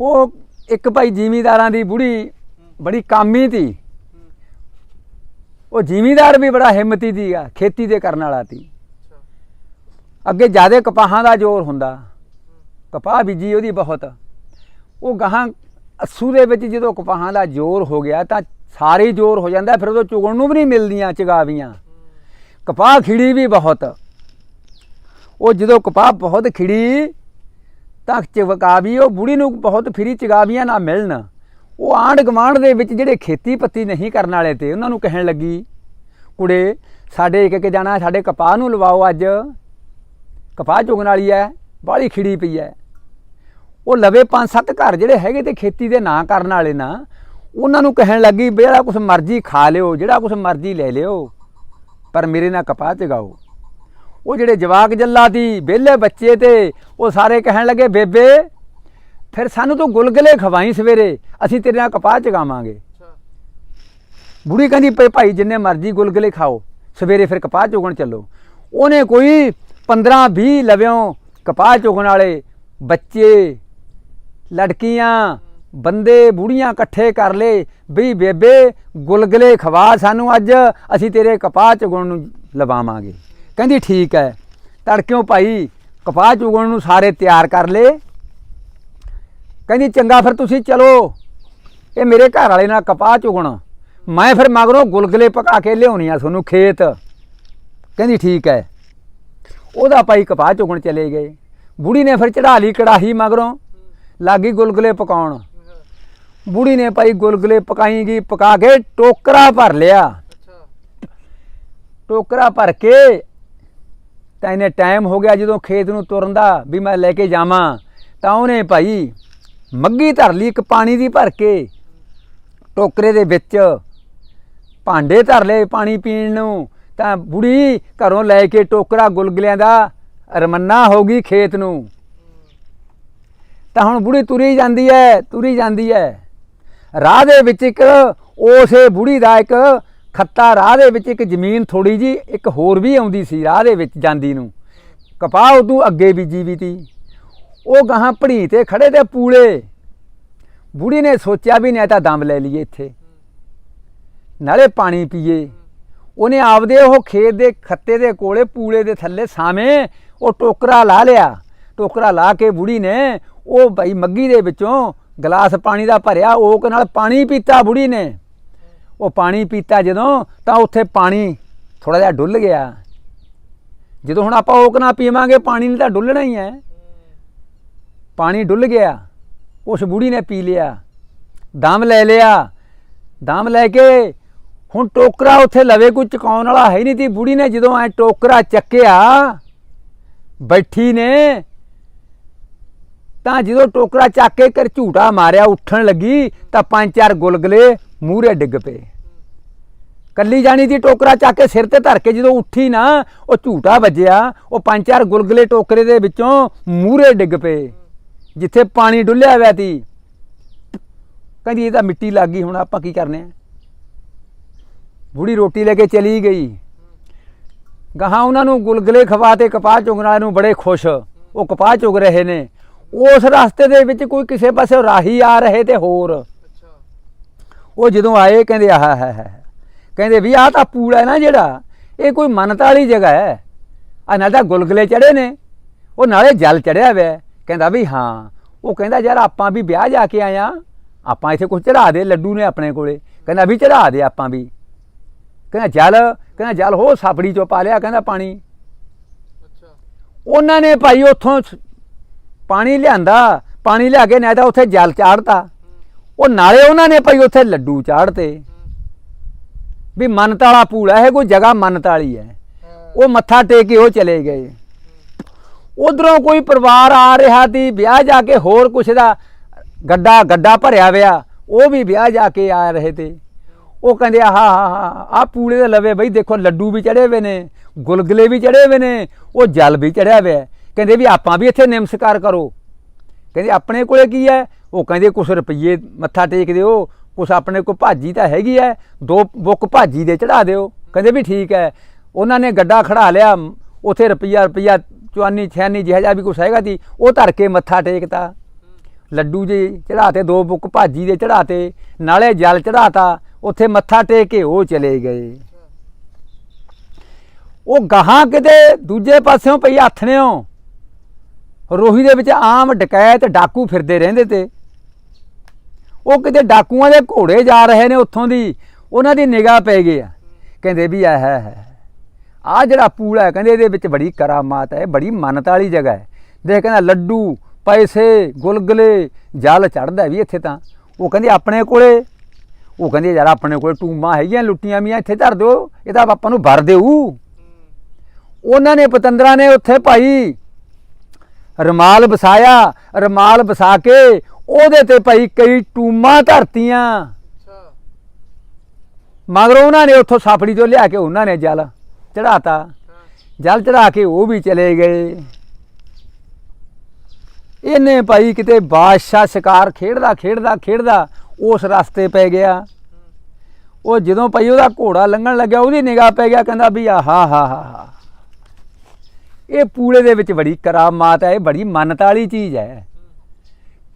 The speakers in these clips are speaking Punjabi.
ਉਹ ਇੱਕ ਭਾਈ ਜ਼ਿਮੀਦਾਰਾਂ ਦੀ ਬੁੜੀ ਬੜੀ ਕਾਮੀ ਤੀ। ਉਹ ਜ਼ਿਮੀਦਾਰ ਵੀ ਬੜਾ ਹਿੰਮਤੀ ਦੀਗਾ ਖੇਤੀ ਦੇ ਕਰਨ ਵਾਲਾ ਤੀ। ਅੱਗੇ ਜਿਆਦੇ ਕਪਾਹਾਂ ਦਾ ਜ਼ੋਰ ਹੁੰਦਾ। ਕਪਾਹ ਬੀਜੀ ਉਹਦੀ ਬਹੁਤ। ਉਹ ਗਾਹਾਂ ਅੱਸੂ ਦੇ ਵਿੱਚ ਜਦੋਂ ਕਪਾਹਾਂ ਦਾ ਜ਼ੋਰ ਹੋ ਗਿਆ ਤਾਂ ਸਾਰੇ ਹੀ ਜ਼ੋਰ ਹੋ ਜਾਂਦਾ, ਫਿਰ ਉਦੋਂ ਚੁਗਣ ਨੂੰ ਵੀ ਨਹੀਂ ਮਿਲਦੀਆਂ ਚਗਾਵੀਆਂ। ਕਪਾਹ ਖਿੜੀ ਵੀ ਬਹੁਤ। ਉਹ ਜਦੋਂ ਕਪਾਹ ਬਹੁਤ ਖਿੜੀ ਤਾਂ ਚਗਾਵੀ ਉਹ ਬੁੜੀ ਨੂੰ ਬਹੁਤ ਫਰੀ ਚਗਾਵੀਆਂ ਨਾ ਮਿਲਣ। ਉਹ ਆਂਢ ਗਵਾਂਢ ਦੇ ਵਿੱਚ ਜਿਹੜੇ ਖੇਤੀ ਪੱਤੀ ਨਹੀਂ ਕਰਨ ਵਾਲੇ ਤੇ ਉਹਨਾਂ ਨੂੰ ਕਹਿਣ ਲੱਗੀ, ਕੁੜੇ, ਸਾਡੇ ਇੱਕ ਇੱਕ ਜਾਣਾ ਸਾਡੇ ਕਪਾਹ ਨੂੰ ਲਵਾਓ ਅੱਜ। ਕਪਾਹ ਚੁਗਣ ਵਾਲੀ ਐ, ਬਾਹਲੀ ਖਿੜੀ ਪਈ ਐ। ਉਹ ਲਵੇ ਪੰਜ ਸੱਤ ਘਰ ਜਿਹੜੇ ਹੈਗੇ ਤੇ ਖੇਤੀ ਦੇ ਨਾਂ ਕਰਨ ਵਾਲੇ ਨਾ, ਉਹਨਾਂ ਨੂੰ ਕਹਿਣ ਲੱਗੀ ਵੀ ਜਿਹੜਾ ਕੁਛ ਮਰਜ਼ੀ ਖਾ ਲਿਓ, ਜਿਹੜਾ ਕੁਛ ਮਰਜ਼ੀ ਲੈ ਲਿਓ, ਪਰ ਮੇਰੇ ਨਾਲ ਕਪਾਹ ਚਗਾਓ। ਉਹ ਜਿਹੜੇ ਜਵਾਕ ਜੱਲਾ ਦੀ ਵਿਹਲੇ ਬੱਚੇ ਤੇ ਉਹ ਸਾਰੇ ਕਹਿਣ ਲੱਗੇ ਬੇਬੇ ਫਿਰ ਸਾਨੂੰ ਤੂੰ ਗੁਲਗਲੇ ਖਵਾਈ ਸਵੇਰੇ ਅਸੀਂ ਤੇਰੇ ਨਾਲ ਕਪਾਹ ਚਗਾਵਾਂਗੇ। ਬੁੜੀ ਕਹਿੰਦੀ ਭਾਈ ਜਿੰਨੇ ਮਰਜ਼ੀ ਗੁਲਗਲੇ ਖਾਓ ਸਵੇਰੇ ਫਿਰ ਕਪਾਹ ਚੁਗਣ ਚੱਲੋ। ਉਹਨੇ ਕੋਈ 15 20 ਲਵਿਓਂ ਕਪਾਹ ਚੁਗਣ ਵਾਲੇ ਬੱਚੇ ਲੜਕੀਆਂ ਬੰਦੇ ਬੁੜੀਆਂ ਇਕੱਠੇ ਕਰ ਲਏ ਵੀ ਬੇਬੇ ਗੁਲਗਲੇ ਖਵਾ ਸਾਨੂੰ ਅੱਜ ਅਸੀਂ ਤੇਰੇ ਕਪਾਹ ਚੁਗਣ ਨੂੰ ਲਵਾਵਾਂਗੇ। ਕਹਿੰਦੀ ਠੀਕ ਹੈ। ਤੜਕਿਓ ਭਾਈ ਕਪਾਹ ਚੁਗਣ ਨੂੰ ਸਾਰੇ ਤਿਆਰ ਕਰ ਲਏ। ਕਹਿੰਦੀ ਚੰਗਾ ਫਿਰ ਤੁਸੀਂ ਚਲੋ। ਇਹ ਮੇਰੇ ਘਰ ਵਾਲੇ ਨਾਲ ਕਪਾਹ ਚੁਗਣ। ਮੈਂ ਫਿਰ ਮਗਰੋਂ ਗੁਲਗਲੇ ਪਕਾ ਕੇ ਲਿਆਉਣੀ ਆ ਤੁਹਾਨੂੰ ਖੇਤ। ਕਹਿੰਦੀ ਠੀਕ ਹੈ। ਉਹਦਾ ਭਾਈ ਕਪਾਹ ਚੁਗਣ ਚਲੇ ਗਏ। ਬੁੜੀ ਨੇ ਫਿਰ ਚੜਾ ਲਈ ਕੜਾਹੀ ਮਗਰੋਂ। ਲਾਗੀ ਗੁਲਗਲੇ ਪਕਾਉਣ। ਬੁੜੀ ਨੇ ਭਾਈ ਗੁਲਗਲੇ ਪਕਾਈ ਗਈ ਪਕਾ ਕੇ ਟੋਕਰਾ ਭਰ ਲਿਆ। ਟੋਕਰਾ ਭਰ ਕੇ ਤਾਂ ਇਹਨੇ ਟਾਈਮ ਹੋ ਗਿਆ ਜਦੋਂ ਖੇਤ ਨੂੰ ਤੁਰਨ ਦਾ ਵੀ ਮੈਂ ਲੈ ਕੇ ਜਾਵਾਂ। ਤਾਂ ਉਹਨੇ ਭਾਈ ਮੱਗੀ ਧਰ ਲਈ ਇੱਕ ਪਾਣੀ ਦੀ ਭਰ ਕੇ, ਟੋਕਰੇ ਦੇ ਵਿੱਚ। ਭਾਂਡੇ ਧਰ ਲਏ ਪਾਣੀ ਪੀਣ ਨੂੰ। ਤਾਂ ਬੁੜੀ ਘਰੋਂ ਲੈ ਕੇ ਟੋਕਰਾ ਗੁਲਗਲਿਆਂ ਦਾ ਰਮੰਨਾ ਹੋ ਗਈ ਖੇਤ ਨੂੰ। ਤਾਂ ਹੁਣ ਬੁੜੀ ਤੁਰੀ ਜਾਂਦੀ ਹੈ ਤੁਰੀ ਜਾਂਦੀ ਹੈ ਰਾਹ ਦੇ ਵਿੱਚ ਇੱਕ ਉਸੇ ਬੁੜੀ ਦਾ ਇੱਕ ਖੱਤਾ ਰਾਹ ਦੇ ਵਿੱਚ ਇੱਕ ਜ਼ਮੀਨ ਥੋੜੀ ਜੀ ਇੱਕ ਹੋਰ ਵੀ ਆਉਂਦੀ ਸੀ ਰਾਹ ਦੇ ਵਿੱਚ ਜਾਂਦੀ ਨੂੰ। ਕਪਾਹ ਉਦੋਂ ਅੱਗੇ ਬੀਜੀ ਵੀ ਤੀ ਉਹ ਗਾਹਾਂ ਭੜੀ ਤੇ ਖੜੇ ਤੇ ਪੂਲੇ। ਬੁੜੀ ਨੇ ਸੋਚਿਆ ਵੀ ਨਹੀਂ ਤਾਂ ਦਮ ਲੈ ਲਈਏ ਇੱਥੇ। ਨਾਲੇ ਪਾਣੀ ਪੀਏ। ਉਹਨੇ ਆਪਦੇ ਉਹ ਖੇਤ ਦੇ ਖੱਤੇ ਦੇ ਕੋਲੇ ਪੂਲੇ ਦੇ ਥੱਲੇ ਸਾਵੇਂ ਉਹ ਟੋਕਰਾ ਲਾ ਲਿਆ। ਟੋਕਰਾ ਲਾ ਕੇ ਬੁੜੀ ਨੇ ਉਹ ਭਾਈ ਮੱਗੀ ਦੇ ਵਿੱਚੋਂ ਗਲਾਸ ਪਾਣੀ ਦਾ ਭਰਿਆ, ਓਕ ਨਾਲ ਪਾਣੀ ਪੀਤਾ ਬੁੜੀ ਨੇ। ਉਹ ਪਾਣੀ ਪੀਤਾ ਜਦੋਂ, ਤਾਂ ਉੱਥੇ ਪਾਣੀ ਥੋੜਾ ਜਿਹਾ ਡੁੱਲ ਗਿਆ। ਜਦੋਂ ਹੁਣ ਆਪਾਂ ਓਕ ਨਾ ਪੀਵਾਂਗੇ, ਪਾਣੀ ਨੇ ਤਾਂ ਡੁੱਲਣਾ ਹੀ ਹੈ। ਪਾਣੀ ਡੁੱਲ ਗਿਆ, ਉਸ ਬੁੜੀ ਨੇ ਪੀ ਲਿਆ। ਦਮ ਲੈ ਲਿਆ। ਦਮ ਲੈ ਕੇ ਹੁਣ ਟੋਕਰਾ ਉੱਥੇ ਲਵੇ, ਕੋਈ ਚੁਕਾਉਣ ਵਾਲਾ ਹੈ ਨਹੀਂ ਤੀ ਬੁੜੀ ਨੇ ਜਦੋਂ ਐ ਟੋਕਰਾ ਚੱਕਿਆ, ਬੈਠੀ ਨੇ, ਤਾਂ ਜਦੋਂ ਟੋਕਰਾ ਚੱਕ ਕੇ ਕਰ ਝੂਟਾ ਮਾਰਿਆ, ਉੱਠਣ ਲੱਗੀ, ਤਾਂ ਪੰਜ ਚਾਰ ਗੁਲਗਲੇ ਮੂਹਰੇ ਡਿੱਗ ਪਏ। ਕੱਲੀ ਜਾਣੀ ਦੀ ਟੋਕਰਾ ਚੱਕ ਕੇ ਸਿਰ ਤੇ ਧਰ ਕੇ ਜਦੋਂ ਉੱਠੀ ਨਾ, ਉਹ ਝੂਟਾ ਵੱਜਿਆ, ਉਹ ਪੰਜ ਚਾਰ ਗੁਲਗਲੇ ਟੋਕਰੇ ਦੇ ਵਿੱਚੋਂ ਮੂਹਰੇ ਡਿੱਗ ਪਏ, ਜਿੱਥੇ ਪਾਣੀ ਡੁੱਲਿਆ ਹੋਇਆ ਸੀ। ਕਹਿੰਦੀ, ਇਹ ਤਾਂ ਮਿੱਟੀ ਲੱਗ ਗਈ, ਹੁਣ ਆਪਾਂ ਕੀ ਕਰਨੇ ਆ? ਬੁੜੀ ਰੋਟੀ ਲੈ ਕੇ ਚਲੀ ਗਈ। ਗਾਹਾਂ ਉਹਨਾਂ ਨੂੰ ਗੁਲਗਲੇ ਖਵਾ ਤੇ ਕਪਾਹ ਚੁਗਣ ਵਾਲੇ ਨੂੰ ਬੜੇ ਖੁਸ਼। ਉਹ ਕਪਾਹ ਚੁਗ ਰਹੇ ਨੇ। ਉਸ ਰਸਤੇ ਦੇ ਵਿੱਚ ਕੋਈ ਕਿਸੇ ਪਾਸੇ ਰਾਹੀ ਆ ਰਹੇ ਤੇ ਹੋਰ। ਉਹ ਜਦੋਂ ਆਏ ਕਹਿੰਦੇ ਆਹ ਹੈ ਹੈ ਕਹਿੰਦੇ ਵੀ ਆਹ ਤਾਂ ਪੂੜਾ ਹੈ ਨਾ ਜਿਹੜਾ ਇਹ ਕੋਈ ਮੰਨਤ ਵਾਲੀ ਜਗ੍ਹਾ ਹੈ। ਆ ਨਾਲ ਤਾਂ ਗੁਲਗਲੇ ਚੜੇ ਨੇ। ਉਹ ਨਾਲੇ ਜਲ ਚੜਿਆ ਹੋਇਆ ਕਹਿੰਦਾ ਵੀ ਹਾਂ। ਉਹ ਕਹਿੰਦਾ ਯਾਰ ਆਪਾਂ ਵੀ ਵਿਆਹ ਜਾ ਕੇ ਆਇਆ ਆਪਾਂ ਇੱਥੇ ਕੁਝ ਚੜਾ ਦੇ ਲੱਡੂ ਨੇ ਆਪਣੇ ਕੋਲੇ। ਕਹਿੰਦਾ ਵੀ ਚੜਾ ਦੇ ਆਪਾਂ ਵੀ। ਕਹਿੰਦਾ ਜਲ ਕਹਿੰਦਾ ਜਲ ਹੋ ਸਾਪੜੀ ਚੋਂ ਪਾ ਲਿਆ ਕਹਿੰਦਾ ਪਾਣੀ। ਉਹਨਾਂ ਨੇ ਭਾਈ ਉੱਥੋਂ ਪਾਣੀ ਲਿਆਂਦਾ। ਪਾਣੀ ਲਿਆ ਕੇ ਨਾ ਤਾਂ ਉੱਥੇ ਜਲ ਚਾੜਤਾ ਉਹ ਨਾਲੇ ਉਹਨਾਂ ਨੇ ਭਾਈ ਉੱਥੇ ਲੱਡੂ ਚਾੜਤੇ ਵੀ ਮੰਨਤ ਵਾਲਾ ਪੂੜਾ ਹੈ ਕੋਈ ਜਗ੍ਹਾ ਮੰਨਤ ਵਾਲੀ ਹੈ। ਉਹ ਮੱਥਾ ਟੇਕ ਕੇ ਉਹ ਚਲੇ ਗਏ। ਉਧਰੋਂ ਕੋਈ ਪਰਿਵਾਰ ਆ ਰਿਹਾ ਸੀ, ਵਿਆਹ ਜਾ ਕੇ ਹੋਰ ਕੁਛ ਦਾ ਗੱਡਾ ਗੱਡਾ ਭਰਿਆ ਵਿਆ, ਉਹ ਵੀ ਵਿਆਹ ਜਾ ਕੇ ਆ ਰਹੇ ਤੇ। ਉਹ ਕਹਿੰਦੇ, ਆਹ ਆਹ ਆ ਪੂੜੇ ਦੇ ਲਵੇ ਬਈ, ਦੇਖੋ ਲੱਡੂ ਵੀ ਚੜੇ ਹੋਏ ਨੇ, ਗੁਲਗਲੇ ਵੀ ਚੜੇ ਹੋਏ ਨੇ, ਉਹ ਜਲ ਵੀ ਚੜਿਆ ਹੋਇਆ ਕਹਿੰਦੇ ਵੀ ਆਪਾਂ ਵੀ ਇੱਥੇ ਨਿਮਸਕਾਰ ਕਰੋ। ਕਹਿੰਦੇ, ਆਪਣੇ ਕੋਲੇ ਕੀ ਹੈ? ਉਹ ਕਹਿੰਦੇ ਕੁਛ ਰੁਪਈਏ ਮੱਥਾ ਟੇਕ ਦਿਓ, ਕੁਛ ਆਪਣੇ ਕੋਲ ਭਾਜੀ ਤਾਂ ਹੈਗੀ ਹੈ ਦੋ ਬੁੱਕ ਭਾਜੀ ਦੇ ਚੜਾ ਦਿਓ। ਕਹਿੰਦੇ ਵੀ ਠੀਕ ਹੈ ਉਹਨਾਂ ਨੇ ਗੱਡਾ ਖੜਾ ਲਿਆ, ਉਥੇ ਰੁਪਈਆ ਰੁਪਈਆ ਚੁਆਨੀ, ਛਿਆਨੀ ਜਿਹੜਾ ਵੀ ਕੁਛ ਹੈਗਾ ਸੀ, ਉਹ ਧਰ ਕੇ ਮੱਥਾ ਟੇਕਤਾ। ਲੱਡੂ ਜੀ ਚੜਾਤੇ ਦੋ ਬੁੱਕ ਭਾਜੀ ਦੇ ਚੜਾਤੇ ਨਾਲੇ ਜਲ ਚੜਾਤਾ ਉੱਥੇ ਮੱਥਾ ਟੇਕ ਕੇ ਉਹ ਚਲੇ ਗਏ। ਉਹ ਗਾਹਾਂ ਕਿਤੇ ਦੂਜੇ ਪਾਸਿਓਂ ਪਈ ਹੱਥਣਿਓ ਰੋਹੀ ਦੇ ਵਿੱਚ ਆਮ ਡਕੈਤ ਡਾਕੂ ਫਿਰਦੇ ਰਹਿੰਦੇ ਤੇ ਉਹ ਕਿਤੇ ਡਾਕੂਆਂ ਦੇ ਘੋੜੇ ਜਾ ਰਹੇ ਨੇ ਉੱਥੋਂ ਦੀ, ਉਹਨਾਂ ਦੀ ਨਿਗਾਹ ਪੈ ਗਈ ਆ। ਕਹਿੰਦੇ ਵੀ ਇਹ ਹੈ ਹੈ। ਆ ਜਿਹੜਾ ਪੂਲ ਹੈ, ਕਹਿੰਦੇ ਇਹਦੇ ਵਿੱਚ ਬੜੀ ਕਰਾਮਾਤ ਹੈ ਬੜੀ ਮੰਨਤ ਵਾਲੀ ਜਗ੍ਹਾ ਹੈ। ਦੇਖ ਕਹਿੰਦਾ ਲੱਡੂ, ਪੈਸੇ, ਗੁਲਗੁਲੇ, ਜਲ ਚੜਦਾ ਵੀ ਇੱਥੇ ਤਾਂ। ਉਹ ਕਹਿੰਦੇ ਆਪਣੇ ਕੋਲੇ। ਉਹ ਕਹਿੰਦੇ ਯਾਰ ਆਪਣੇ ਕੋਲ ਟੂਮਾਂ ਹੈਗੀਆਂ, ਲੁੱਟੀਆਂ ਮੀਆਂ ਇੱਥੇ ਧਰ ਦਿਓ, ਇਹ ਤਾਂ ਆਪਾਂ ਨੂੰ ਭਰ ਦੇਊ। ਉਹਨਾਂ ਨੇ ਪਤੰਦਰਾਂ ਨੇ ਉੱਥੇ ਭਾਈ ਰਮਾਲ ਵਸਾਇਆ, ਰਮਾਲ ਵਸਾ ਕੇ ਉਹਦੇ ਤੇ ਭਾਈ ਕਈ ਟੂਮਾਂ ਧਰਤੀਆਂ। ਅੱਛਾ। ਮਗਰ ਉਹਨਾਂ ਨੇ ਉੱਥੋਂ ਸਾਫੜੀ ਤੋਂ ਲਿਆ ਕੇ ਉਹਨਾਂ ਨੇ ਜਲ ਚੜਾਤਾ ਜਲ ਚੜਾ ਕੇ ਉਹ ਵੀ ਚਲੇ ਗਏ। ਇਹਨੇ ਭਾਈ ਕਿਤੇ ਬਾਦਸ਼ਾਹ ਸ਼ਿਕਾਰ ਖੇਡਦਾ ਖੇਡਦਾ ਖੇਡਦਾ ਉਸ ਰਸਤੇ ਪੈ ਗਿਆ। ਉਹ ਜਦੋਂ ਭਾਈ ਉਹਦਾ ਘੋੜਾ ਲੰਘਣ ਲੱਗਿਆ ਉਹਦੀ ਨਿਗਾਹ ਪੈ ਗਿਆ ਕਹਿੰਦਾ ਵੀ ਆਹਾ ਹਾ ਹਾ ਹਾ ਇਹ ਪੂਲੇ ਦੇ ਵਿੱਚ ਬੜੀ ਕਰਾਮਾਤ ਹੈ ਇਹ ਬੜੀ ਮੰਨਤ ਵਾਲੀ ਚੀਜ਼ ਹੈ।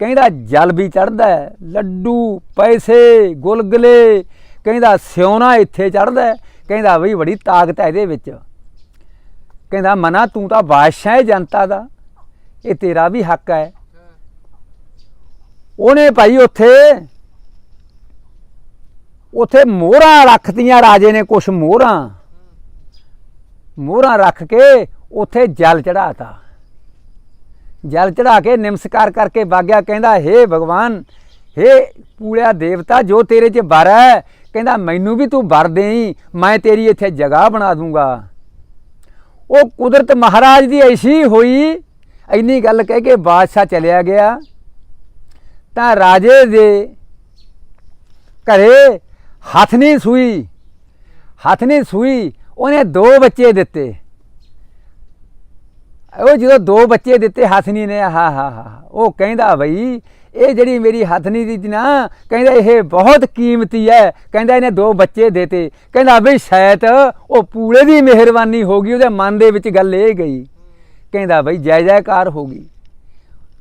ਕਹਿੰਦਾ ਜਲ ਵੀ ਚੜਦਾ ਲੱਡੂ, ਪੈਸੇ, ਗੁਲਗੁਲੇ। ਕਹਿੰਦਾ ਸਿਉਣਾ ਇੱਥੇ ਚੜਦਾ ਕਹਿੰਦਾ ਬਈ ਬੜੀ ਤਾਕਤ ਹੈ ਇਹਦੇ ਵਿੱਚ। ਕਹਿੰਦਾ ਮਨਾ, ਤੂੰ ਤਾਂ ਬਾਦਸ਼ਾਹ ਹੈ ਜਨਤਾ ਦਾ, ਇਹ ਤੇਰਾ ਵੀ ਹੱਕ ਹੈ। ਉਹਨੇ ਭਾਈ ਉੱਥੇ ਉੱਥੇ ਮੋਹਰਾਂ ਰੱਖਤੀਆਂ, ਰਾਜੇ ਨੇ ਕੁਛ ਮੋਹਰਾਂ। ਮੋਹਰਾਂ ਰੱਖ ਕੇ ਉੱਥੇ ਜਲ ਚੜਾਤਾ ਜਲ ਚੜਾ ਕੇ ਨਿਮਸਕਾਰ ਕਰਕੇ ਬਾਗਿਆ ਕਹਿੰਦਾ, ਹੇ ਭਗਵਾਨ, ਹੇ ਪੂੜਿਆ ਦੇਵਤਾ ਜੋ ਤੇਰੇ 'ਚ ਵਰ ਹੈ, ਕਹਿੰਦਾ, ਮੈਨੂੰ ਵੀ ਤੂੰ ਵਰ ਦੇਈ, ਮੈਂ ਤੇਰੀ ਇੱਥੇ ਜਗ੍ਹਾ ਬਣਾ ਦੂੰਗਾ। ਉਹ ਕੁਦਰਤ ਮਹਾਰਾਜ ਦੀ ਐਸੀ ਹੋਈ, ਇੰਨੀ ਗੱਲ ਕਹਿ ਕੇ ਬਾਦਸ਼ਾਹ ਚਲਿਆ ਗਿਆ। ਤਾਂ ਰਾਜੇ ਦੇ ਘਰੇ ਹੱਥ ਨਹੀਂ ਸੂਈ, ਹੱਥ ਨਹੀਂ ਸੂਈ, ਉਹਨੇ ਦੋ ਬੱਚੇ ਦਿੱਤੇ। ਉਹ ਜਦੋਂ ਦੋ ਬੱਚੇ ਦਿੱਤੇ ਹਸਨੀ ਨੇ ਹਾ ਹਾ ਹਾ ਉਹ ਕਹਿੰਦਾ ਬਈ, ਇਹ ਜਿਹੜੀ ਮੇਰੀ ਹਥਨੀ ਦੀ ਨਾ, ਕਹਿੰਦਾ ਇਹ ਬਹੁਤ ਕੀਮਤੀ ਹੈ ਕਹਿੰਦਾ ਇਹਨੇ ਦੋ ਬੱਚੇ ਦੇਤੇ। ਕਹਿੰਦਾ ਬਈ ਸ਼ਾਇਦ ਉਹ ਪੂਲੇ ਦੀ ਮਿਹਰਬਾਨੀ ਹੋ ਗਈ, ਉਹਦੇ ਮਨ ਦੇ ਵਿੱਚ ਗੱਲ ਇਹ ਗਈ। ਕਹਿੰਦਾ ਬਈ ਜੈ ਜੈਕਾਰ ਹੋ ਗਈ।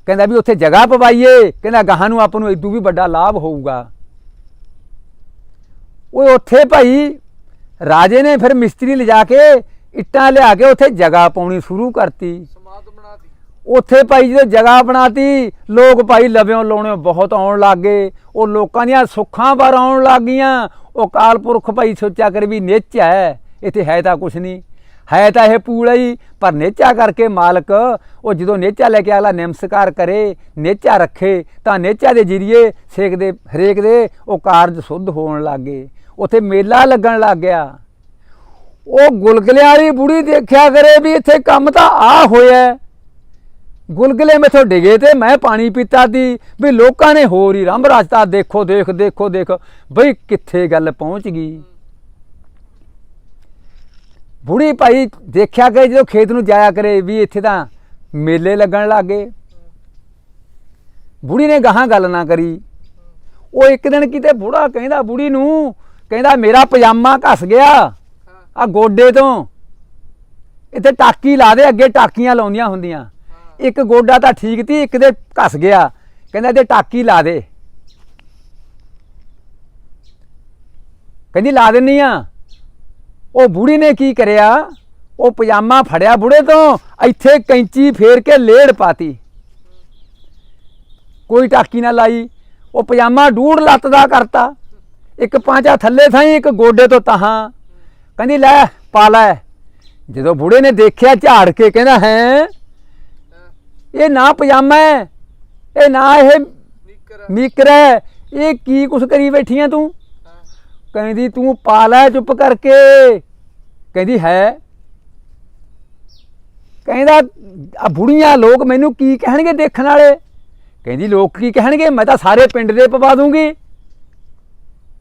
ਕਹਿੰਦਾ ਵੀ ਉੱਥੇ ਜਗ੍ਹਾ ਪਵਾਈਏ। ਕਹਿੰਦਾ ਗਾਹਾਂ ਨੂੰ ਆਪਾਂ ਨੂੰ ਇਦੋਂ ਵੀ ਵੱਡਾ ਲਾਭ ਹੋਊਗਾ। ਉਹ ਉੱਥੇ ਭਾਈ ਰਾਜੇ ਨੇ ਫਿਰ ਮਿਸਤਰੀ ਲਿਜਾ ਕੇ ਇੱਟਾਂ ਲਿਆ ਕੇ ਉੱਥੇ ਜਗ੍ਹਾ ਪਾਉਣੀ ਸ਼ੁਰੂ ਕਰਤੀ। ਸਮਾਧ ਬਣਾਤੀ। ਉੱਥੇ ਭਾਈ ਜਦੋਂ ਜਗ੍ਹਾ ਬਣਾਤੀ ਲੋਕ ਭਾਈ ਲਵਿਓਂ ਲਾਉਣੇ ਬਹੁਤ ਆਉਣ ਲੱਗ ਗਏ। ਉਹ ਲੋਕਾਂ ਦੀਆਂ ਸੁੱਖਾਂ ਪਰ ਆਉਣ ਲੱਗ ਗਈਆਂ। ਉਹ ਕਾਲਪੁਰਖ ਭਾਈ ਸੋਚਿਆ ਕਰ ਵੀ ਨਿੱਚ ਹੈ ਇੱਥੇ ਹੈ ਤਾਂ ਕੁਛ ਨਹੀਂ। ਹੈ ਤਾਂ ਇਹ ਪੂਲਾ ਹੀ ਪਰ ਨੇਚਾ ਕਰਕੇ ਮਾਲਕ ਉਹ ਜਦੋਂ ਨੇਚਾ ਲੈ ਕੇ ਆਲਾ ਨਿਮਸਕਾਰ ਕਰੇ ਨੇਚਾ ਰੱਖੇ ਤਾਂ ਨੇਚਾ ਦੇ ਜਰੀਏ ਸੇਕ ਦੇ ਹਰੇਕ ਦੇ ਉਹ ਕਾਰਜ ਸੁੱਧ ਹੋਣ ਲੱਗੇ ਉੱਥੇ ਮੇਲਾ ਲੱਗਣ ਲੱਗ ਗਿਆ। ਉਹ ਗੁਲਗੁਲੇ ਵਾਲੀ ਬੁੜੀ ਦੇਖਿਆ ਕਰੇ ਵੀ ਇੱਥੇ ਕੰਮ ਤਾਂ ਆ ਹੋਇਆ ਗੁਲਗਲੇ ਮੇਥੋਂ ਡਿਗੇ ਤੇ ਮੈਂ ਪਾਣੀ ਪੀਤਾ ਦੀ ਵੀ ਲੋਕਾਂ ਨੇ ਹੋਰ ਹੀ ਰੰਭ ਰਾਜਤਾ ਦੇਖੋ, ਦੇਖ ਦੇਖੋ, ਦੇਖ, ਬਈ ਕਿੱਥੇ ਗੱਲ ਪਹੁੰਚ ਗਈ। ਬੁੜੀ ਭਾਈ ਦੇਖਿਆ ਕਰੇ ਜਦੋਂ ਖੇਤ ਨੂੰ ਜਾਇਆ ਕਰੇ ਵੀ ਇੱਥੇ ਤਾਂ ਮੇਲੇ ਲੱਗਣ ਲੱਗੇ ਬੁੜੀ ਨੇ ਗਾਹਾਂ ਗੱਲ ਨਾ ਕਰੀ। ਉਹ ਇੱਕ ਦਿਨ ਕਿਤੇ ਬੁੜਾ ਕਹਿੰਦਾ ਬੁੜੀ ਨੂੰ, ਕਹਿੰਦਾ ਮੇਰਾ ਪਜਾਮਾ ਘਸ ਗਿਆ। ਆ ਗੋਡੇ ਤੋਂ। ਇੱਥੇ ਟਾਕੀ ਲਾ ਦੇ ਅੱਗੇ ਟਾਕੀਆਂ ਲਾਉਂਦੀਆਂ ਹੁੰਦੀਆਂ। ਇੱਕ ਗੋਡਾ ਤਾਂ ਠੀਕ ਤੀ ਇੱਕ ਦੇ ਘਸ ਗਿਆ। ਕਹਿੰਦਾ ਇਹਦੇ ਟਾਕੀ ਲਾ ਦੇ। ਕਹਿੰਦੀ ਲਾ ਦਿੰਨੀ ਆ। ਉਹ ਬੁੜੀ ਨੇ ਕੀ ਕਰਿਆ? ਉਹ ਪਜਾਮਾ ਫੜਿਆ ਬੁੜੇ ਤੋਂ ਇੱਥੇ ਕੈਂਚੀ ਫੇਰ ਕੇ ਲੇੜ ਪਾਤੀ। ਕੋਈ ਟਾਕੀ ਨਾ ਲਾਈ। ਉਹ ਪਜਾਮਾ ਡੂੜ ਲੱਤ ਦਾ ਕਰਤਾ। ਇੱਕ ਪਾਂਚਾ ਥੱਲੇ ਥਾਈ ਇੱਕ ਗੋਡੇ ਤੋਂ ਤਹਾਂ। ਕਹਿੰਦੀ ਲੈ ਪਾ ਲੈ। ਜਦੋਂ ਬੁੜੇ ਨੇ ਦੇਖਿਆ ਝਾੜ ਕੇ ਕਹਿੰਦਾ ਹੈ? ਇਹ ਨਾ ਪਜਾਮਾ ਹੈ ਇਹ ਨਾ ਇਹ ਨਿੱਕਰ ਮੀਕਰ ਹੈ। ਇਹ ਕੀ ਕੁਛ ਕਰੀ ਬੈਠੀ ਆ ਤੂੰ? ਕਹਿੰਦੀ ਤੂੰ ਪਾ ਲੈ ਚੁੱਪ ਕਰਕੇ। ਕਹਿੰਦੀ ਹੈ। ਕਹਿੰਦਾ ਆ ਬੁੜੀਆਂ ਲੋਕ ਮੈਨੂੰ ਕੀ ਕਹਿਣਗੇ ਦੇਖਣ ਵਾਲੇ? ਕਹਿੰਦੀ ਲੋਕ ਕੀ ਕਹਿਣਗੇ? ਮੈਂ ਤਾਂ ਸਾਰੇ ਪਿੰਡ ਦੇ ਪਵਾ ਦੂੰਗੀ।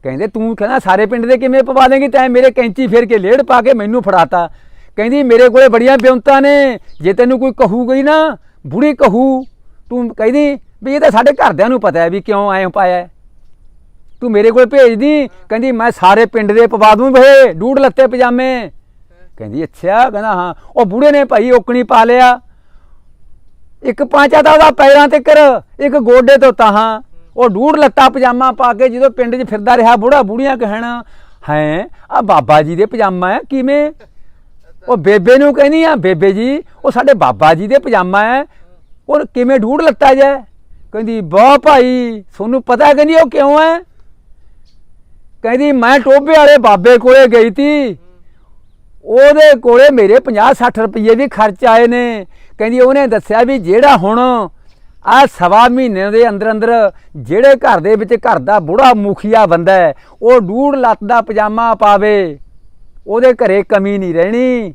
ਕਹਿੰਦੇ, ਤੂੰ ਕਹਿੰਦਾ ਸਾਰੇ ਪਿੰਡ ਦੇ ਕਿਵੇਂ ਪਵਾ ਦੇਂਗੀ? ਤੈਂ ਮੇਰੇ ਕੈਂਚੀ ਫੇਰ ਕੇ ਲੇੜ ਪਾ ਕੇ ਮੈਨੂੰ ਫੜਾਤਾ। ਕਹਿੰਦੀ, ਮੇਰੇ ਕੋਲੇ ਬੜੀਆਂ ਬਿਉਂਤਾਂ ਨੇ। ਜੇ ਤੈਨੂੰ ਕੋਈ ਕਹੂਗੀ ਨਾ, ਬੁੜੀ ਕਹੂ। ਤੂੰ ਕਹਿੰਦੀ ਵੀ ਇਹ ਤਾਂ ਸਾਡੇ ਘਰਦਿਆਂ ਨੂੰ ਪਤਾ ਹੈ ਵੀ ਕਿਉਂ ਐਂ ਪਾਇਆ ਤੂੰ ਮੇਰੇ ਕੋਲ ਭੇਜਦੀ। ਕਹਿੰਦੀ, ਮੈਂ ਸਾਰੇ ਪਿੰਡ ਦੇ ਪਵਾ ਦੂੰ ਬਹੇ ਡੂੜ ਲੱਤੇ ਪਜਾਮੇ। ਕਹਿੰਦੀ, ਅੱਛਾ। ਕਹਿੰਦਾ, ਹਾਂ। ਉਹ ਬੁੜੇ ਨੇ ਭਾਈ ਓਕਣੀ ਪਾ ਲਿਆ। ਇੱਕ ਪਾਂਚਾ ਤਾਂ ਉਹਦਾ ਪੈਰਾਂ ਤੇ ਕਰ ਇੱਕ ਗੋਡੇ ਤੋਂ ਤਾਹਾਂ ਉਹ ਡੂੜ ਲੱਤਾ ਪਜਾਮਾ ਪਾ ਕੇ ਜਦੋਂ ਪਿੰਡ 'ਚ ਫਿਰਦਾ ਰਿਹਾ, ਬੁੜਾ ਬੁੜੀਆਂ ਕਹਿਣ, ਹੈ ਆ ਬਾਬਾ ਜੀ ਦੇ ਪਜਾਮਾ ਹੈ ਕਿਵੇਂ? ਉਹ ਬੇਬੇ ਨੂੰ ਕਹਿੰਦੀ ਆ, ਬੇਬੇ ਜੀ, ਉਹ ਸਾਡੇ ਬਾਬਾ ਜੀ ਦੇ ਪਜਾਮਾ ਹੈ ਉਹ ਕਿਵੇਂ ਡੂੜ ਲੱਤਾ ਜੈ? ਕਹਿੰਦੀ ਵਾਹ ਭਾਈ, ਤੁਹਾਨੂੰ ਪਤਾ ਕਹਿੰਦੀ ਉਹ ਕਿਉਂ ਹੈ ਕਹਿੰਦੀ, ਮੈਂ ਟੋਬੇ ਵਾਲੇ ਬਾਬੇ ਕੋਲੇ ਗਈ ਤੀ। ਉਹਦੇ ਕੋਲੇ ਮੇਰੇ 50 60 ਰੁਪਏ ਵੀ ਖਰਚ ਆਏ ਨੇ। ਕਹਿੰਦੀ, ਉਹਨੇ ਦੱਸਿਆ ਵੀ ਜਿਹੜਾ ਹੁਣ ਆ ਸਵਾ ਮਹੀਨੇ ਦੇ ਅੰਦਰ ਅੰਦਰ ਜਿਹੜੇ ਘਰ ਦੇ ਵਿੱਚ ਘਰ ਦਾ ਬੁੜਾ ਮੁਖੀਆ ਬੰਦਾ ਹੈ, ਉਹ ਡੂੜ ਲੱਤ ਦਾ ਪਜਾਮਾ ਪਾਵੇ, ਉਹਦੇ ਘਰੇ ਕਮੀ ਨਹੀਂ ਰਹਿਣੀ।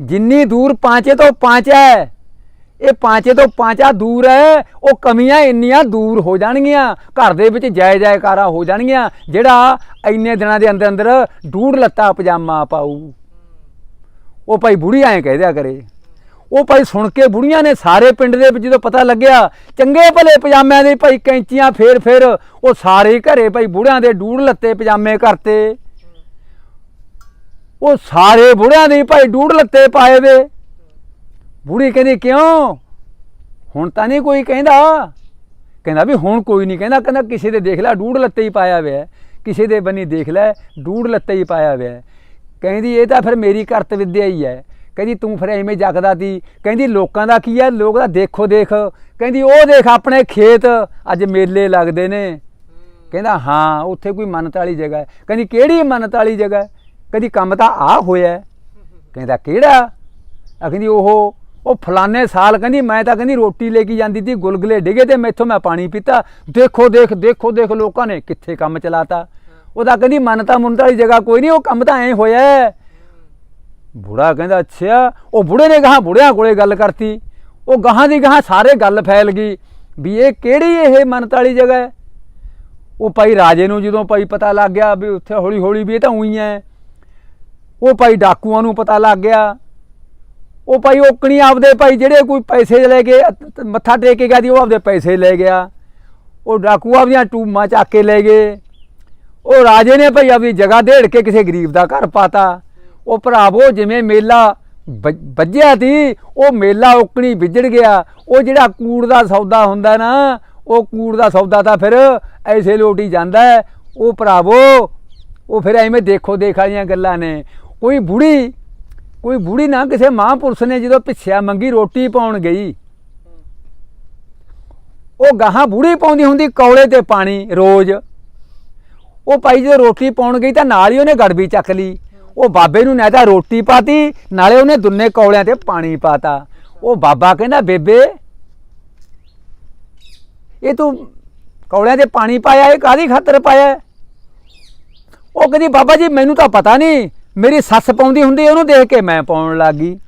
ਜਿੰਨੀ ਦੂਰ ਪਾਂਚੇ ਤੋਂ ਪਾਂਚ ਹੈ, ਇਹ ਪਾਂਚੇ ਤੋਂ ਪਾਂਚਾ ਦੂਰ ਹੈ, ਉਹ ਕਮੀਆਂ ਇੰਨੀਆਂ ਦੂਰ ਹੋ ਜਾਣਗੀਆਂ, ਘਰ ਦੇ ਵਿੱਚ ਜਾਇ ਜੈਕਾਰਾ ਹੋ ਜਾਣਗੀਆਂ, ਜਿਹੜਾ ਇੰਨੇ ਦਿਨਾਂ ਦੇ ਅੰਦਰ ਅੰਦਰ ਡੂੜ ਲੱਤਾ ਪਜਾਮਾ ਪਾਊ। ਉਹ ਭਾਈ ਬੁੜੀ ਐਂ ਕਹਿ ਦਿਆ ਕਰੇ। ਉਹ ਭਾਈ ਸੁਣ ਕੇ ਬੁੜੀਆਂ ਨੇ ਸਾਰੇ ਪਿੰਡ ਦੇ ਵਿੱਚ ਜਦੋਂ ਪਤਾ ਲੱਗਿਆ, ਚੰਗੇ ਭਲੇ ਪਜਾਮਿਆਂ ਦੇ ਭਾਈ ਕੈਂਚੀਆਂ ਫੇਰ ਫੇਰ ਉਹ ਸਾਰੇ ਘਰੇ ਭਾਈ ਬੁੜਿਆਂ ਦੇ ਡੂੜ ਲੱਤੇ ਪਜਾਮੇ ਕਰਤੇ। ਉਹ ਸਾਰੇ ਬੁੜਿਆਂ ਦੇ ਭਾਈ ਡੂੜ ਲੱਤੇ ਪਾਏ ਵੇ। ਬੁੜੀ ਕਹਿੰਦੀ, ਕਿਉਂ? ਹੁਣ ਤਾਂ ਨਹੀਂ ਕੋਈ ਕਹਿੰਦਾ। ਕਹਿੰਦਾ ਵੀ ਹੁਣ ਕੋਈ ਨਹੀਂ ਕਹਿੰਦਾ ਕਹਿੰਦਾ ਕਿਸੇ ਦੇ ਦੇਖ ਲੈ, ਡੂੜ ਲੱਤੇ ਹੀ ਪਾਇਆ ਹੋਇਆ ਕਿਸੇ ਦੇ ਬੰਨੀ ਦੇਖ ਲੈ, ਡੂੜ ਲੱਤੇ ਹੀ ਪਾਇਆ ਹੋਇਆ ਕਹਿੰਦੀ, ਇਹ ਤਾਂ ਫਿਰ ਮੇਰੀ ਕਰਤ ਵਿਦਿਆ ਹੀ ਹੈ। ਕਹਿੰਦੀ ਤੂੰ ਫਿਰ ਐਵੇਂ ਜਗਦਾ ਤੀ। ਕਹਿੰਦੀ ਲੋਕਾਂ ਦਾ ਕੀ ਹੈ ਲੋਕ ਦਾ ਦੇਖੋ ਦੇਖ। ਕਹਿੰਦੀ ਉਹ ਦੇਖ ਆਪਣੇ ਖੇਤ, ਅੱਜ ਮੇਲੇ ਲੱਗਦੇ ਨੇ। ਕਹਿੰਦਾ ਹਾਂ, ਉੱਥੇ ਕੋਈ ਮੰਨਤ ਵਾਲੀ ਜਗ੍ਹਾ ਹੈ। ਕਹਿੰਦੀ ਕਿਹੜੀ ਮੰਨਤ ਵਾਲੀ ਜਗ੍ਹਾ ਹੈ? ਕਹਿੰਦੀ ਕੰਮ ਤਾਂ ਆ ਹੋਇਆ ਕਹਿੰਦਾ ਕਿਹੜਾ? ਆ ਕਹਿੰਦੀ ਉਹ ਉਹ ਫਲਾਣੇ ਸਾਲ ਕਹਿੰਦੀ ਮੈਂ ਤਾਂ ਕਹਿੰਦੀ ਰੋਟੀ ਲੈ ਕੇ ਜਾਂਦੀ ਸੀ ਗੁਲਗੁਲੇ ਡਿਗੇ ਤੇ ਮੈਥੋਂ ਮੈਂ ਪਾਣੀ ਪੀਤਾ। ਦੇਖੋ, ਦੇਖ ਦੇਖੋ, ਦੇਖ ਲੋਕਾਂ ਨੇ ਕਿੱਥੇ ਕੰਮ ਚਲਾਤਾ। ਉਹਦਾ ਕਹਿੰਦੀ ਮੰਨਤਾ ਮੁੰਨਤਾ ਵਾਲੀ ਜਗ੍ਹਾ ਕੋਈ ਨਹੀਂ, ਉਹ ਕੰਮ ਤਾਂ ਐ ਹੋਇਆ ਬੁੜਾ ਕਹਿੰਦਾ ਅੱਛਾ ਉਹ ਬੁੜੇ ਨੇ ਗਾਹਾਂ ਬੁੜਿਆਂ ਕੋਲੇ ਗੱਲ ਕਰਤੀ। ਉਹ ਗਾਹਾਂ ਦੀ ਗਾਹਾਂ ਸਾਰੇ ਗੱਲ ਫੈਲ ਗਈ ਵੀ ਇਹ ਕਿਹੜੀ ਇਹ ਮੰਨਤ ਵਾਲੀ ਜਗ੍ਹਾ ਹੈ? ਉਹ ਭਾਈ ਰਾਜੇ ਨੂੰ ਜਦੋਂ ਭਾਈ ਪਤਾ ਲੱਗ ਗਿਆ ਵੀ ਉੱਥੇ ਹੌਲੀ ਹੌਲੀ ਵੀ ਇਹ ਤਾਂ ਉਹੀ ਹੈ। ਉਹ ਭਾਈ ਡਾਕੂਆਂ ਨੂੰ ਪਤਾ ਲੱਗ ਗਿਆ। ਉਹ ਭਾਈ ਓਕਣੀ ਆਪਦੇ ਭਾਈ ਜਿਹੜੇ ਕੋਈ ਪੈਸੇ ਲੈ ਕੇ ਮੱਥਾ ਟੇਕ ਕੇ ਗਿਆ ਦੀ ਉਹ ਆਪਦੇ ਪੈਸੇ ਲੈ ਗਿਆ। ਉਹ ਡਾਕੂ ਆਪਦੀਆਂ ਟੂਮਾਂ ਚੱਕ ਕੇ ਲੈ ਗਏ। ਉਹ ਰਾਜੇ ਨੇ ਭਾਈ ਆਪਦੀ ਜਗ੍ਹਾ ਢੇੜ ਕੇ ਕਿਸੇ ਗਰੀਬ ਦਾ ਘਰ ਪਾਤਾ। ਉਹ ਭਰਾਵੋ ਜਿਵੇਂ ਮੇਲਾ ਵੱਜ- ਵੱਜਿਆ ਤੀ ਉਹ ਮੇਲਾ ਓਕਣੀ ਵਿਜੜ ਗਿਆ। ਉਹ ਜਿਹੜਾ ਕੂੜ ਦਾ ਸੌਦਾ ਹੁੰਦਾ ਨਾ, ਉਹ ਕੂੜ ਦਾ ਸੌਦਾ ਤਾਂ ਫਿਰ ਐਸੇ ਲੋਟੀ ਜਾਂਦਾ ਉਹ ਭਰਾਵੋ ਉਹ ਫਿਰ ਐਵੇਂ ਦੇਖੋ ਦੇਖ ਵਾਲੀਆਂ ਗੱਲਾਂ ਨੇ। ਕੋਈ ਬੁੜੀ ਕੋਈ ਬੁੜੀ ਨਾ ਕਿਸੇ ਮਹਾਂਪੁਰਸ਼ ਨੇ ਜਦੋਂ ਪਿੱਛਿਆ ਮੰਗੀ ਰੋਟੀ ਪਾਉਣ ਗਈ। ਉਹ ਗਾਹਾਂ ਬੁੜੀ ਪਾਉਂਦੀ ਹੁੰਦੀ ਕੌਲੇ ਤੇ ਪਾਣੀ ਰੋਜ਼। ਉਹ ਭਾਈ ਜਦੋਂ ਰੋਟੀ ਪਾਉਣ ਗਈ ਤਾਂ ਨਾਲ ਹੀ ਉਹਨੇ ਗੜਬੀ ਚੱਕ ਲਈ। ਉਹ ਬਾਬੇ ਨੂੰ ਨਾ ਤਾਂ ਰੋਟੀ ਪਾਤੀ, ਨਾਲੇ ਉਹਨੇ ਦੁੰਨੇ ਕੌਲਿਆਂ ਤੇ ਪਾਣੀ ਪਾਤਾ। ਉਹ ਬਾਬਾ ਕਹਿੰਦਾ, ਬੇਬੇ, ਇਹ ਤੂੰ ਕੌਲਿਆਂ ਤੇ ਪਾਣੀ ਪਾਇਆ, ਇਹ ਕਾਦੀ ਖਾਤਰ ਪਾਇਆ? ਉਹ ਕਹਿੰਦੀ, ਬਾਬਾ ਜੀ, ਮੈਨੂੰ ਤਾਂ ਪਤਾ ਨਹੀਂ, ਮੇਰੀ ਸੱਸ ਪਾਉਂਦੀ ਹੁੰਦੀ ਉਹਨੂੰ ਦੇਖ ਕੇ ਮੈਂ ਪਾਉਣ ਲੱਗ ਗਈ।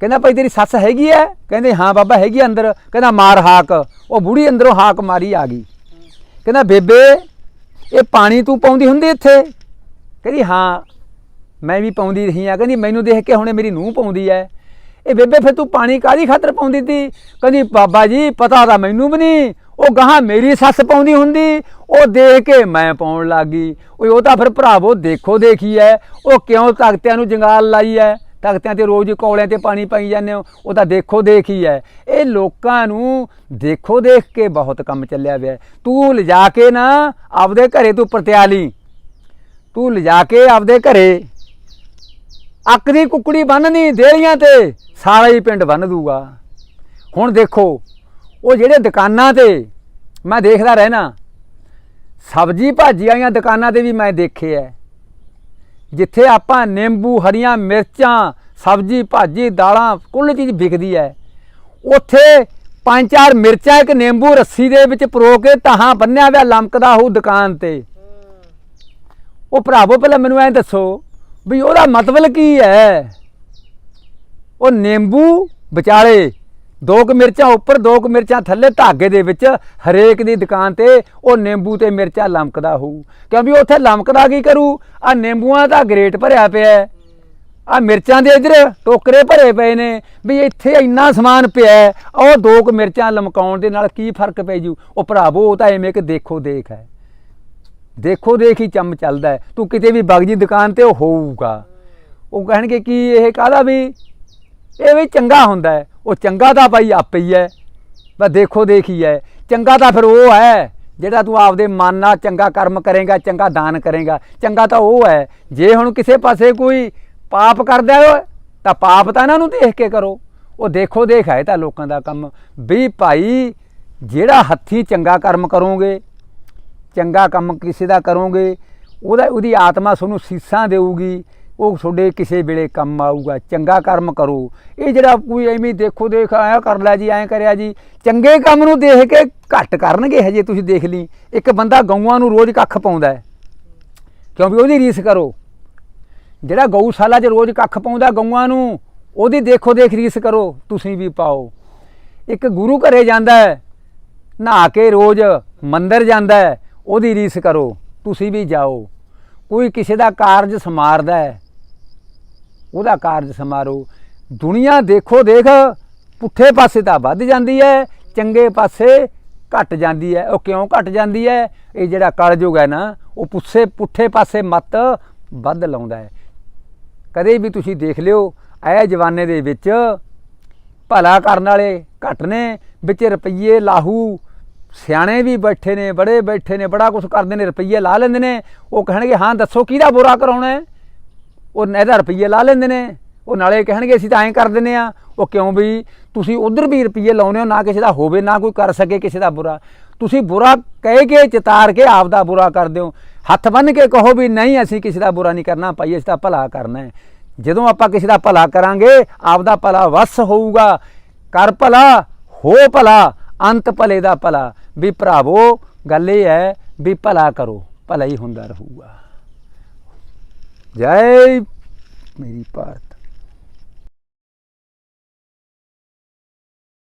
ਕਹਿੰਦਾ, ਭਾਈ, ਤੇਰੀ ਸੱਸ ਹੈਗੀ ਐ ਕਹਿੰਦੇ, ਹਾਂ ਬਾਬਾ, ਹੈਗੀ ਆ ਅੰਦਰ। ਕਹਿੰਦਾ, ਮਾਰ ਹਾਕ। ਉਹ ਬੁੜੀ ਅੰਦਰੋਂ ਹਾਕ ਮਾਰੀ ਆ ਗਈ। ਕਹਿੰਦਾ, ਬੇਬੇ, ਇਹ ਪਾਣੀ ਤੂੰ ਪਾਉਂਦੀ ਹੁੰਦੀ ਇੱਥੇ? ਕਹਿੰਦੀ, ਹਾਂ, ਮੈਂ ਵੀ ਪਾਉਂਦੀ ਰਹੀ ਆ ਕਹਿੰਦੀ, ਮੈਨੂੰ ਦੇਖ ਕੇ ਹੁਣੇ ਮੇਰੀ ਨੂੰਹ ਪਾਉਂਦੀ ਐ। ਇਹ ਬੇਬੇ, ਫਿਰ ਤੂੰ ਪਾਣੀ ਕਾਦੀ ਖਾਤਰ ਪਾਉਂਦੀ ਤੀ? ਕਹਿੰਦੀ, ਬਾਬਾ ਜੀ, ਪਤਾ ਤਾਂ ਮੈਨੂੰ ਵੀ ਨਹੀਂ। ਉਹ ਗਾਹਾਂ ਮੇਰੀ ਸੱਸ ਪਾਉਂਦੀ ਹੁੰਦੀ। ਉਹ ਦੇਖ ਕੇ ਮੈਂ ਪਾਉਣ ਲੱਗ ਗਈ। ਓਏ, ਉਹ ਤਾਂ ਫਿਰ ਭਰਾਵੋ, ਦੇਖੋ ਦੇਖੀ ਐ। ਉਹ ਕਿਉਂ ਤਖਤਿਆਂ ਨੂੰ ਜੰਗਾਲ ਲਾਈ ਐ? ਤਖਤਿਆਂ ਤੇ ਰੋਜ਼ ਕੌਲਿਆਂ ਤੇ ਪਾਣੀ ਪਾਈ ਜਾਂਦੇ ਹੋ। ਉਹ ਤਾਂ ਦੇਖੋ ਦੇਖ ਹੀ ਹੈ ਇਹ ਲੋਕਾਂ ਨੂੰ ਦੇਖੋ ਦੇਖ ਕੇ ਬਹੁਤ ਕੰਮ ਚੱਲਿਆ ਪਿਆ। ਤੂੰ ਲਿਜਾ ਕੇ ਨਾ, ਆਪਦੇ ਘਰੇ ਤੂੰ ਪਰਤਿਆ ਲਈ ਤੂੰ ਲਿਜਾ ਕੇ ਆਪਦੇ ਘਰੇ। ਅੱਕ ਦੀ ਕੁੱਕੜੀ ਬੰਨਣੀ ਦੇਲੀਆਂ ਤੇ, ਸਾਰਾ ਹੀ ਪਿੰਡ ਬੰਨ ਦੂਗਾ। ਹੁਣ ਦੇਖੋ, ਉਹ ਜਿਹੜੇ ਦੁਕਾਨਾਂ ਤੇ ਮੈਂ ਦੇਖਦਾ ਰਹਿਣਾ, ਸਬਜੀ ਭਾਜੀ ਵਾਲੀਆਂ ਦੁਕਾਨਾਂ ਤੇ ਵੀ ਮੈਂ ਦੇਖੇ ਐ। ਜਿੱਥੇ ਆਪਾਂ ਨਿੰਬੂ, ਹਰੀਆਂ ਮਿਰਚਾਂ, ਸਬਜੀ, ਭਾਜੀ, ਦਾਲਾਂ, ਕੁੱਲ ਚੀਜ਼ ਵਿਕਦੀ ਹੈ ਉੱਥੇ ਪੰਜ ਚਾਰ ਮਿਰਚਾਂ ਇੱਕ ਨਿੰਬੂ ਰੱਸੀ ਦੇ ਵਿੱਚ ਪਰੋ ਕੇ ਤਾਹਾਂ ਬੰਨਿਆ ਹੋਇਆ ਲਮਕਦਾ ਹੋਊ ਦੁਕਾਨ ਤੇ। ਉਹ ਭਰਾਵੋ, ਪਹਿਲਾਂ ਮੈਨੂੰ ਐਂ ਦੱਸੋ ਵੀ ਉਹਦਾ ਮਤਲਬ ਕੀ ਹੈ? ਉਹ ਨਿੰਬੂ ਵਿਚਾਲੇ ਦੋ ਕੁ ਮਿਰਚਾਂ ਉੱਪਰ, ਦੋ ਕੁ ਮਿਰਚਾਂ ਥੱਲੇ ਧਾਗੇ ਦੇ ਵਿੱਚ ਹਰੇਕ ਦੀ ਦੁਕਾਨ ਤੇ ਉਹ ਨਿੰਬੂ ਤੇ ਮਿਰਚਾਂ ਲਮਕਦਾ ਹੋਊ। ਕਿਉਂਕਿ ਉੱਥੇ ਲਮਕਦਾ ਕੀ ਕਰੂ? ਆ ਨਿੰਬੂਆਂ ਦਾ ਗ੍ਰੇਟ ਭਰਿਆ ਪਿਆ ਹੈ। ਆ ਮਿਰਚਾਂ ਦੇ ਇਧਰ ਟੋਕਰੇ ਭਰੇ ਪਏ ਨੇ ਵੀ ਇੱਥੇ ਇੰਨਾ ਸਮਾਨ ਪਿਆ ਉਹ ਦੋ ਕੁ ਮਿਰਚਾਂ ਲਮਕਾਉਣ ਦੇ ਨਾਲ ਕੀ ਫ਼ਰਕ ਪੈ ਜੂ? ਉਹ ਭਰਾਵੋ, ਉਹ ਤਾਂ ਐਵੇਂ ਕਿ ਦੇਖੋ ਦੇਖ ਹੈ। ਦੇਖੋ ਦੇਖ ਹੀ ਚੰਮ ਚੱਲਦਾ ਹੈ। ਤੂੰ ਕਿਤੇ ਵੀ ਬਗ ਜੀ ਦੁਕਾਨ ਤੇ ਉਹ ਹੋਊਗਾ। ਉਹ ਕਹਿਣਗੇ ਕਿ ਇਹ ਕਾਹਦਾ ਵੀ? ਇਹ ਵੀ ਚੰਗਾ ਹੁੰਦਾ ਹੈ। ਉਹ ਚੰਗਾ ਤਾਂ ਭਾਈ ਆਪੇ ਹੀ ਹੈ। ਬਸ ਦੇਖੋ ਦੇਖ ਹੀ ਹੈ। ਚੰਗਾ ਤਾਂ ਫਿਰ ਉਹ ਹੈ, ਜਿਹੜਾ ਤੂੰ ਆਪਦੇ ਮਨ ਨਾਲ ਚੰਗਾ ਕਰਮ ਕਰੇਗਾ, ਚੰਗਾ ਦਾਨ ਕਰੇਗਾ। ਚੰਗਾ ਤਾਂ ਉਹ ਹੈ। ਜੇ ਹੁਣ ਕਿਸੇ ਪਾਸੇ ਕੋਈ ਪਾਪ ਕਰਦਾ ਹੋਏ ਤਾਂ ਪਾਪ ਤਾਂ ਇਹਨਾਂ ਨੂੰ ਦੇਖ ਕੇ ਕਰੋ। ਉਹ ਦੇਖੋ ਦੇਖ ਹੈ ਤਾਂ ਲੋਕਾਂ ਦਾ ਕੰਮ। ਵੀ ਭਾਈ, ਜਿਹੜਾ ਹੱਥੀਂ ਚੰਗਾ ਕਰਮ ਕਰੋਗੇ ਚੰਗਾ ਕੰਮ ਕਿਸੇ ਦਾ ਕਰੋਗੇ, ਉਹਦਾ, ਉਹਦੀ ਆਤਮਾ ਤੁਹਾਨੂੰ ਸੀਸਾਂ ਦੇਊਗੀ, ਉਹ ਤੁਹਾਡੇ ਕਿਸੇ ਵੇਲੇ ਕੰਮ ਆਊਗਾ। ਚੰਗਾ ਕਰਮ ਕਰੋ। ਇਹ ਜਿਹੜਾ ਕੋਈ ਐਵੇਂ ਦੇਖੋ, ਦੇਖ, ਆਇਆ ਕਰ ਲੈ ਜੀ, ਐਂ ਕਰਿਆ ਜੀ। ਚੰਗੇ ਕੰਮ ਨੂੰ ਦੇਖ ਕੇ ਘੱਟ ਕਰਨਗੇ ਹਜੇ ਤੁਸੀਂ ਦੇਖ ਲਈ। ਇੱਕ ਬੰਦਾ ਗਊਆਂ ਨੂੰ ਰੋਜ਼ ਕੱਖ ਪਾਉਂਦਾ ਹੈ। ਕਿਉਂਕਿ ਉਹਦੀ ਰੀਸ ਕਰੋ। ਜਿਹੜਾ ਗਊਸ਼ਾਲਾ 'ਚ ਰੋਜ਼ ਕੱਖ ਪਾਉਂਦਾ ਗਊਆਂ ਨੂੰ, ਉਹਦੀ ਦੇਖੋ ਦੇਖ ਰੀਸ ਕਰੋ, ਤੁਸੀਂ ਵੀ ਪਾਓ। ਇੱਕ ਗੁਰੂ ਘਰੇ ਜਾਂਦਾ ਹੈ, ਨਹਾ ਕੇ ਰੋਜ਼ ਮੰਦਰ ਜਾਂਦਾ ਹੈ ਉਹਦੀ ਰੀਸ ਕਰੋ, ਤੁਸੀਂ ਵੀ ਜਾਓ। ਕੋਈ ਕਿਸੇ ਦਾ ਕਾਰਜ ਸਮਾਰਦਾ ਹੈ, ਉਹਦਾ ਕਾਰਜ ਸਮਾਰੋ ਦੁਨੀਆ ਦੇਖੋ ਦੇਖ, ਪੁੱਠੇ ਪਾਸੇ ਤਾਂ ਵੱਧ ਜਾਂਦੀ ਹੈ, ਚੰਗੇ ਪਾਸੇ ਘਟ ਜਾਂਦੀ ਹੈ। ਉਹ ਕਿਉਂ ਘਟ ਜਾਂਦੀ ਹੈ? ਇਹ ਜਿਹੜਾ ਕਲਯੁਗ ਹੈ ਨਾ, ਉਹ ਪੁੱਛੇ ਪੁੱਠੇ ਪਾਸੇ ਮਤ ਵੱਧ ਲਾਉਂਦਾ ਹੈ। ਕਦੇ ਵੀ ਤੁਸੀਂ ਦੇਖ ਲਿਓ, ਇਹ ਜਵਾਨੇ ਦੇ ਵਿੱਚ ਭਲਾ ਕਰਨ ਵਾਲੇ ਘੱਟ ਨੇ, ਵਿੱਚ ਰੁਪਈਏ ਲਾਹੂ ਸਿਆਣੇ ਵੀ ਬੈਠੇ ਨੇ, ਬੜੇ ਬੈਠੇ ਨੇ, ਬੜਾ ਕੁਝ ਕਰਦੇ ਨੇ, ਰੁਪਈਏ ਲਾ ਲੈਂਦੇ ਨੇ। ਉਹ ਕਹਿਣਗੇ, ਹਾਂ, ਦੱਸੋ ਕਿਹਦਾ ਬੁਰਾ ਕਰਾਉਣਾ ਹੈ? ਉਹ ਇਹਦਾ ਰੁਪਈਏ ਲਾ ਲੈਂਦੇ ਨੇ। ਉਹ ਨਾਲੇ ਕਹਿਣਗੇ, ਅਸੀਂ ਤਾਂ ਐਂ ਕਰ ਦਿੰਦੇ ਆ ਉਹ ਕਿਉਂ ਵੀ ਤੁਸੀਂ ਉਧਰ ਵੀ ਰੁਪਈਏ ਲਾਉਨੇ ਹੋ, ਨਾ ਕਿਸੇ ਦਾ ਹੋਵੇ, ਨਾ ਕੋਈ ਕਰ ਸਕੇ ਕਿਸੇ ਦਾ ਬੁਰਾ। ਤੁਸੀਂ ਬੁਰਾ ਕਹਿ ਕੇ ਚਿਤਾਰ ਕੇ ਆਪ ਦਾ ਬੁਰਾ ਕਰਦੇ ਹੋ। ਹੱਥ ਬੰਨ ਕੇ ਕਹੋ ਵੀ, ਨਹੀਂ, ਅਸੀਂ ਕਿਸੇ ਦਾ ਬੁਰਾ ਨਹੀਂ ਕਰਨਾ, ਭਾਈ, ਅਸੀਂ ਤਾਂ ਭਲਾ ਕਰਨਾ ਹੈ। ਜਦੋਂ ਆਪਾਂ ਕਿਸੇ ਦਾ ਭਲਾ ਕਰਾਂਗੇ ਆਪ ਦਾ ਭਲਾ ਵਸ ਹੋਊਗਾ। ਕਰ ਭਲਾ, ਹੋ ਭਲਾ। ਅੰਤ ਭਲੇ ਦਾ ਭਲਾ। ਵੀ ਭਰਾਵੋ, ਗੱਲ ਇਹ ਹੈ ਵੀ ਭਲਾ ਕਰੋ, ਭਲਾ ਹੀ ਹੁੰਦਾ ਰਹੂਗਾ। ਜੈ ਮੇਰੀ ਭਾਰਤ।